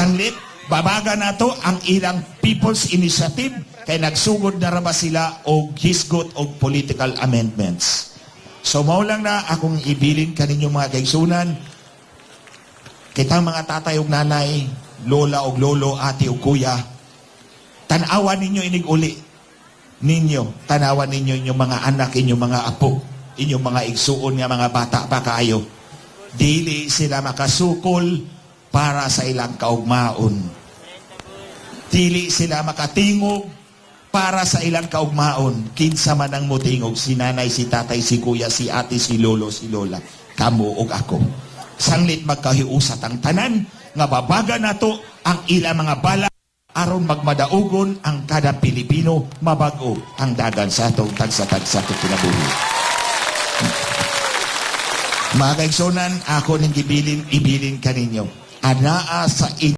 Sanglit, babaga na to ang ilang People's Initiative kay nagsugod na ra ba sila og hisgot og political amendments. So mao lang na akong ibilin kaninyo mga kaigsunan, kitang mga tatay ug nanay, lola ug lolo, ate ug kuya, tanawan ninyo inig uli ninyo, tanawan ninyo inyong mga anak, inyong mga apo, inyong mga igsuon nga mga bata pa kayo. Dili sila makasukol para sa ilang kaugmaon. Dili sila makatingog para sa ilang kaugmaon. Kinsa man ang mutingog, si nanay, si tatay, si kuya, si ate, si lolo, si lola, kamo ug ako. Sanglit magkahiusat ang tanan, nga babaga nato ang ilang mga bala aron magmadaugon ang kada Pilipino mabago ang dagan sa atong tagsa-tagsa sa kinabuhi. Mga kaigsonan, ako ning gibilin, ibilin kaninyo. Anaa sa